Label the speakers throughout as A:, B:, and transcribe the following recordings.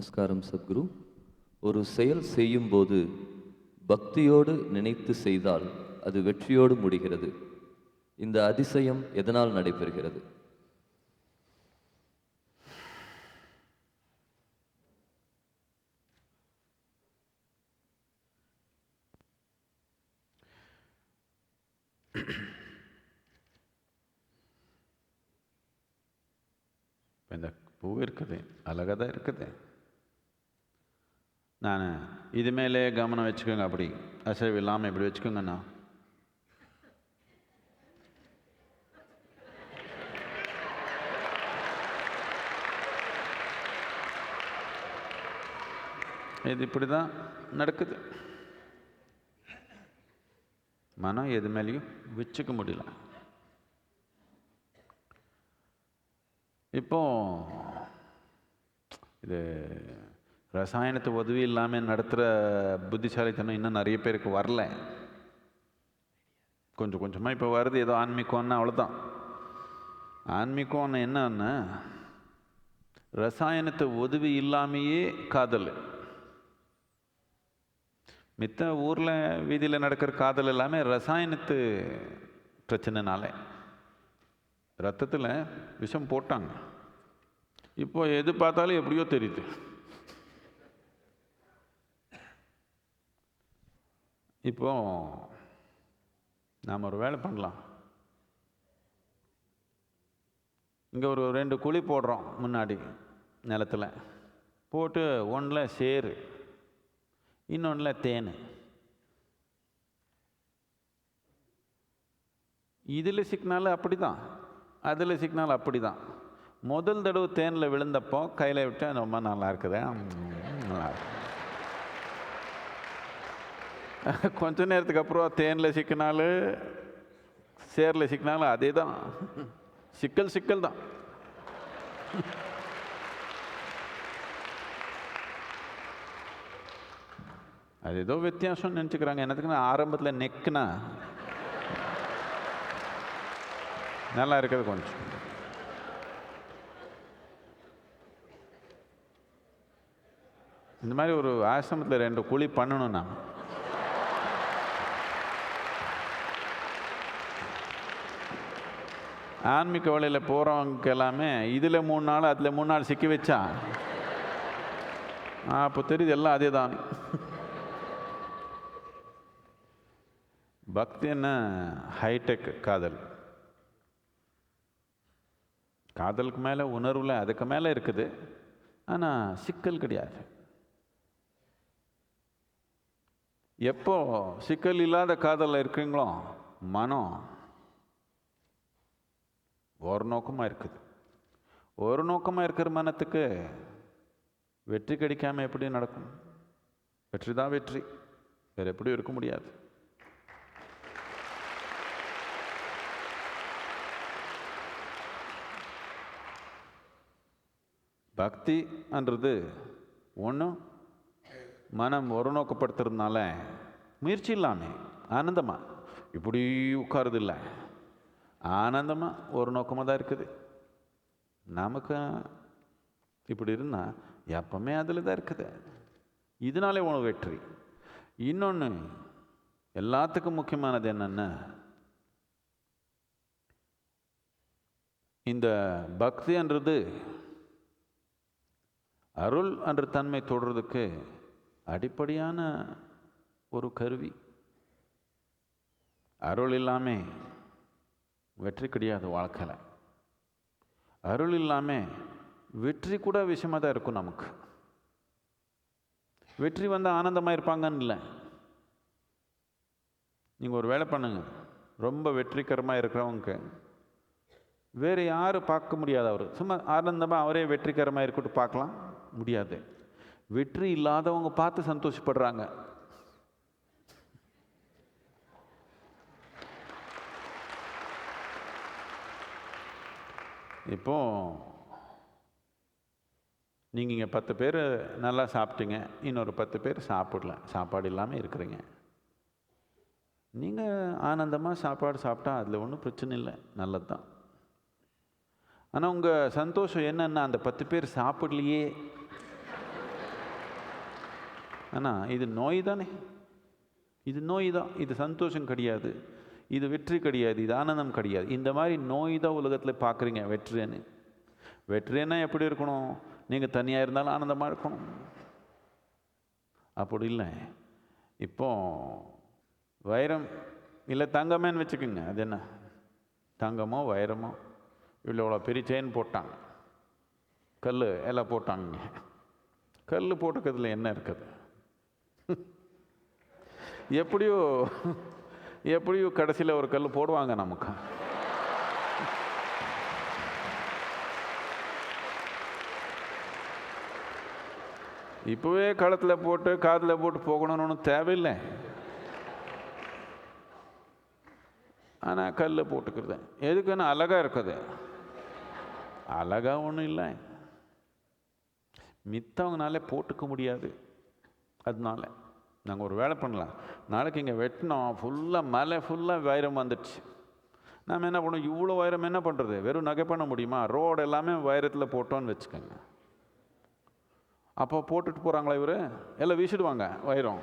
A: நமஸ்காரம் சத்குரு. ஒரு செயல் செய்யும்போது பக்தியோடு நினைத்து செய்தால் அது வெற்றியோடு முடிகிறது. இந்த அதிசயம் எதனால் நடைபெறுகிறது?
B: இந்த பூ இருக்குது அழகாக தான் இருக்குது. நான் இது மேலே கவனம் வச்சுக்கோங்க அப்படி. அசைவு இல்லாமல் இப்படி வச்சுக்கோங்கண்ணா. இது இப்படி தான் நடக்குது. மனம் எது மேலேயும் வச்சுக்க முடியல. இப்போ இது ரசாயனத்து உதவி இல்லாமல் நடத்துகிற புத்திசாலித்தனம் இன்னும் நிறைய பேருக்கு வரல. கொஞ்சம் கொஞ்சமாக இப்போ வருது ஏதோ ஆன்மீகம்னா அவ்வளோதான் ஆன்மீகம்னு என்னன்னா ரசாயனத்து உதவி இல்லாமையே காதல். மித்த ஊரில் வீதியில் நடக்கிற காதல் எல்லாமே ரசாயனத்து பிரச்சனைனால. ரத்தத்தில் விஷம் போட்டாங்க. இப்போ எது பார்த்தாலும் எப்படியோ தெரியுது. இப்போ நாம் ஒரு வேலை பண்ணலாம். இங்கே ஒரு ரெண்டு குழி போடுறோம் முன்னாடி நிலத்துல. போட்டு ஒன்றில் சேரு இன்னொன்றில் தேன். இதில் சிக்னால் அப்படி தான் அதில் சிக்னால் அப்படி தான் முதல் தடவை தேனில் விழுந்தப்போ கையில் விட்டால் ரொம்ப நல்லா இருக்குது. நல்லா இருக்கு. கொஞ்ச நேரத்துக்கு அப்புறம் தேனில் சிக்கினாலும் சேரில் சிக்கினாலும் அதே தான் சிக்கல் சிக்கல் தான். அது ஏதோ வித்தியாசம்னு நினச்சிக்கிறாங்க. என்னத்துக்குன்னா ஆரம்பத்தில் நெக்குனா நல்லா இருக்குது கொஞ்சம். இந்த மாதிரி ஒரு ஆசிரமத்தில் ரெண்டு குழி பண்ணணும் நான் ஆன்மீக வழியில் போகிறவங்க எல்லாமே இதில் மூணு நாள் அதில் மூணு நாள் சிக்கி வச்சா? அப்போ தெரியுது எல்லாம் அதே தான் பக்தி என்ன? ஹைடெக் காதல். காதலுக்கு மேலே உணர்வில் அதுக்கு மேலே இருக்குது. ஆனால் சிக்கல் கிடையாது. எப்போ சிக்கல் இல்லாத காதலில் இருக்கீங்களோ மனம். ஒரு நோக்கமாக இருக்குது. ஒரு நோக்கமாக இருக்கிற மனத்துக்கு வெற்றி கிடைக்காமல் எப்படி நடக்கும்? வெற்றி தான் வெற்றி. வேறு எப்படியும் இருக்க முடியாது. பக்தின்றது ஒன்றும் மனம் ஒரு நோக்கப்படுத்துறதுனால முயற்சி இல்லாமல் ஆனந்தமாக இப்படி உட்காருது இல்லை. ஆனந்தமாக ஒரு நோக்கமாக தான் இருக்குது. நமக்கு இப்படி இருந்தால் எப்பவுமே அதில் தான் இருக்குது. இதனாலே உணவு வெற்றி. இன்னொன்று எல்லாத்துக்கும் முக்கியமானது என்னென்னா இந்த பக்தின்றது அருள் என்ற தன்மை தொடுறதுக்கு அடிப்படையான ஒரு கருவி. அருள் இல்லாமல் வெற்றி கிடையாது வாழ்க்கையில் அருள் இல்லாமல் வெற்றி கூட விஷயமாக தான் இருக்கும் நமக்கு. வெற்றி வந்து ஆனந்தமாக இருப்பாங்கன்னு இல்லை. நீங்கள் ஒரு வேலை பண்ணுங்கள் ரொம்ப வெற்றிகரமாக இருக்கிறவங்க. வேறு யாரும் பார்க்க முடியாது அவர். சும்மா ஆனந்தமாக அவரே வெற்றிகரமாக இருக்கட்டும் பார்க்கலாம். முடியாது. வெற்றி இல்லாதவங்க பார்த்து சந்தோஷப்படுறாங்க. இப்போது நீங்கள் இங்கே பத்து பேர் நல்லா சாப்பிட்டீங்க இன்னொரு பத்து பேர் சாப்பிடல சாப்பாடு இல்லாமல் இருக்கிறீங்க. நீங்கள் ஆனந்தமாக சாப்பாடு சாப்பிட்டா அதில் ஒன்றும் பிரச்சனை இல்லை நல்லது தான் ஆனால் உங்கள் சந்தோஷம் என்னன்னா அந்த பத்து பேர் சாப்பிடலையே. ஆனால் இது நோய் தானே. இது நோய் தான் இது சந்தோஷம் கிடையாது. இது வெற்றி கிடையாது இது ஆனந்தம் கிடையாது. இந்த மாதிரி நோய் தான் உலகத்தில் பார்க்குறீங்க வெற்றின்னு. வெற்றின்னா எப்படி இருக்கணும்? நீங்கள் தனியாக இருந்தாலும் ஆனந்தமாக இருக்கணும். அப்படி இல்லை. இப்போ வைரம் இல்லை தங்கமேன்னு வச்சுக்கோங்க அது என்ன? தங்கமோ வைரமோ? இவ்வளோ இவ்வளோ பெரிய செயின் போட்டாங்க. கல் எல்லாம் போட்டாங்க. கல் போட்டுக்கிறதுல என்ன இருக்குது? எப்படியோ எப்படியும் கடைசியில் ஒரு கல் போடுவாங்க நமக்கு. இப்போவே களத்தில் போட்டு காதில் போட்டு போகணும்னு ஒன்றும் தேவையில்லை. ஆனால் கல்லில் போட்டுக்கிறது. எதுக்குன்னு அழகாக இருக்குது. அழகாக ஒன்றும் இல்லை. மித்தவங்கனாலே போட்டுக்க முடியாது. அதனால நாங்கள் ஒரு வேலை பண்ணலாம். நாளைக்கு இங்கே வெட்டினோம் ஃபுல்லாக மலை ஃபுல்லாக வைரம் வந்துடுச்சு. நாம் என்ன பண்ணோம் இவ்வளோ வைரம் என்ன பண்ணுறது வெறும் நகை பண்ண முடியுமா? ரோடு எல்லாமே வைரத்தில் போட்டோன்னு வச்சுக்கோங்க. அப்போ போட்டுட்டு போகிறாங்களா இவர்? எல்லாம் வீசிடுவாங்க வைரம்.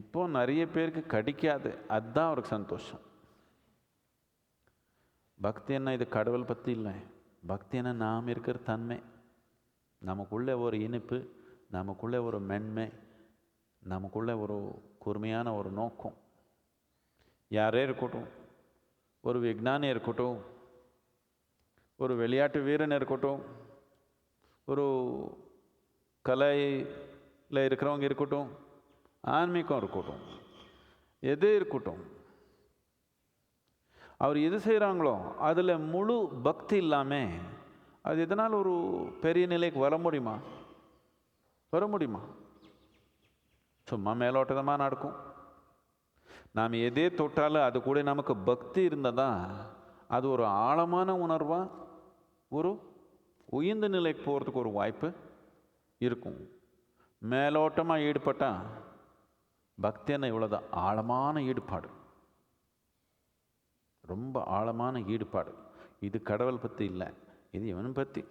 B: இப்போ நிறைய பேருக்கு கிடைக்காது. அதுதான் அவருக்கு சந்தோஷம். பக்தி என்ன? இது கடவுள் பற்றி இல்லை. பக்தி என்ன? நாம் இருக்கிற தன்மை. நமக்குள்ளே ஒரு இனிப்பு நமக்குள்ளே ஒரு மென்மை நமக்குள்ளே ஒரு கூர்மையான ஒரு நோக்கம். யாரே இருக்கட்டும் ஒரு விஞ்ஞானி இருக்கட்டும் ஒரு விளையாட்டு வீரன் இருக்கட்டும் ஒரு கலையில் இருக்கிறவங்க இருக்கட்டும் ஆன்மீகம் இருக்கட்டும் எது இருக்கட்டும் அவர் எது செய்கிறாங்களோ அதில் முழு பக்தி இல்லாமல் அது எதனால் ஒரு பெரிய நிலைக்கு வர முடியுமா? வர முடியுமா? சும்மா மேலோட்டதமாக நடக்கும். நாம் எதே தொட்டாலும் அது கூட நமக்கு பக்தி இருந்தால் தான் அது ஒரு ஆழமான உணர்வாக ஒரு உயர்ந்த நிலைக்கு போகிறதுக்கு ஒரு வாய்ப்பு இருக்கும். மேலோட்டமாக ஈடுபட்டால் பக்தியான இவ்வளோதான் ஆழமான ஈடுபாடு? ரொம்ப ஆழமான ஈடுபாடு. இது கடவுள் பற்றி இல்லை. இது இவனை பற்றி